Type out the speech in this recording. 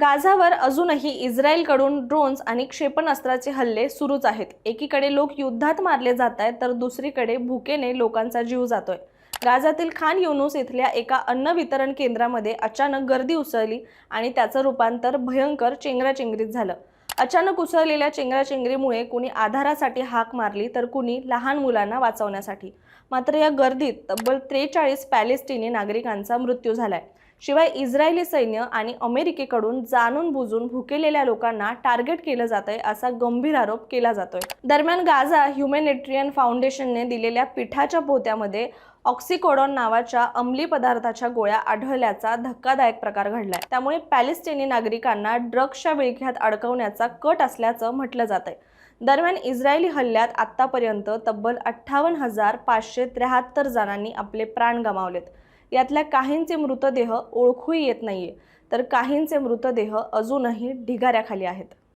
गाझावर अजूनही इस्रायलकडून ड्रोन्स आणि क्षेपणास्त्राचे हल्ले सुरूच आहेत. एकीकडे लोक युद्धात मारले जात आहेत तर दुसरीकडे भुकेने लोकांचा जीव जातोय. गाझातील खान युनुस इथल्या एका अन्न वितरण केंद्रामध्ये अचानक गर्दी उसळली आणि त्याचं रूपांतर भयंकर चेंगराचेंगरीत झालं. अचानक उसळलेल्या चेंगराचेंगरीमुळे कुणी आधारासाठी हाक मारली तर कुणी लहान मुलांना वाचवण्यासाठी. मात्र या गर्दीत तब्बल त्रेचाळीस पॅलेस्टिनी नागरिकांचा मृत्यू झालाय. शिवाय इस्रायली सैन्य आणि अमेरिकेकडून जाणून बुजून भुकेलेल्या लोकांना टार्गेट केलं जात आहे असा गंभीर आरोप केला जातोय. दरम्यान गाझा ह्युमॅनिटेरियन फाउंडेशनने दिलेल्या पिठाच्या पोत्यामध्ये ऑक्सिकोडॉन नावाच्या अंमली पदार्थाच्या गोळ्या आढळल्याचा धक्कादायक प्रकार घडलाय. त्यामुळे पॅलेस्टिनी नागरिकांना ड्रग्सच्या विळख्यात अडकवण्याचा कट असल्याचं म्हटलं जात आहे दरम्यान इस्रायली हल्ल्यात आतापर्यंत तब्बल अठ्ठावन्न हजार पाचशे त्र्याहत्तर जणांनी आपले प्राण गमावलेत. यातल्या काहींचे मृतदेह ओळखूही येत नाहीये. तर काहींचे मृतदेह अजूनही ढिगाऱ्याखाली आहेत.